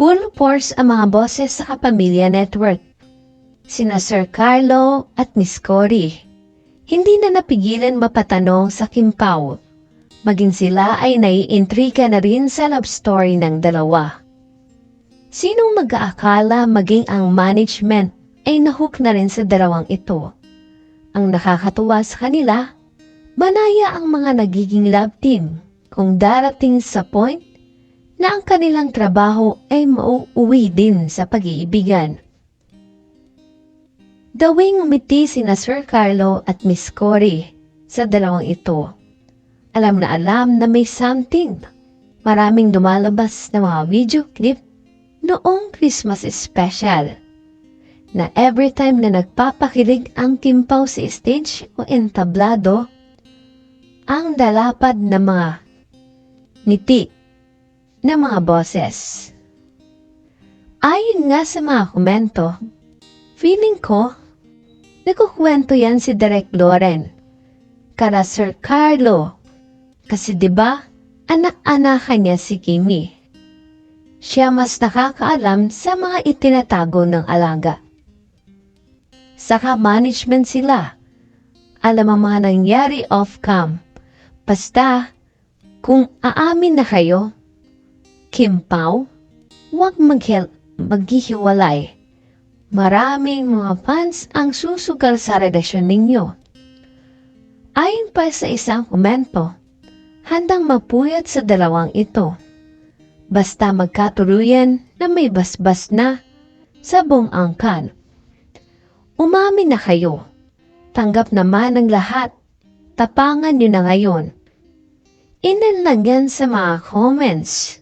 Full force ang mga boses sa Kapamilya Network. Sina Sir Carlo at Miss Cory. Hindi na napigilan mapatanong sa Kim Pao. Maging sila ay naiintriga na rin sa love story ng dalawa. Sinong mag-aakala maging ang management ay nahook na rin sa dalawang ito. Ang nakakatuwa sa kanila, manaya ang mga nagiging love team kung darating sa point na ang kanilang trabaho ay mauuwi din sa pag-iibigan. Dawing umiti sina Sir Carlo at Miss Cory sa dalawang ito. Alam na alam na may something. Maraming lumalabas na mga video clip noong Christmas special na every time na nagpapakilig ang kimpaw sa stage o entablado, ang dalapad na mga ngiti na mga boses. Ayon nga sa mga komento, feeling ko, nagkukwento yan si Derek Loren, kara Sir Carlo, kasi 'di ba anak-anakan niya si Kimi. Siya mas nakakaalam sa mga itinatago ng alaga. Saka management sila. Alam ang mga nangyari off-cam. Basta, kung aamin na kayo, Kim Pao, huwag maghil- maghihiwalay. Maraming mga fans ang susugal sa relasyon ninyo. Ayon pa sa isang komento, handang mapuyat sa dalawang ito. Basta magkatuluyan na may basbas na sa buong angkan. Umamin na kayo. Tanggap naman ang lahat. Tapangan nyo na ngayon. Inan lang yan sa mga comments.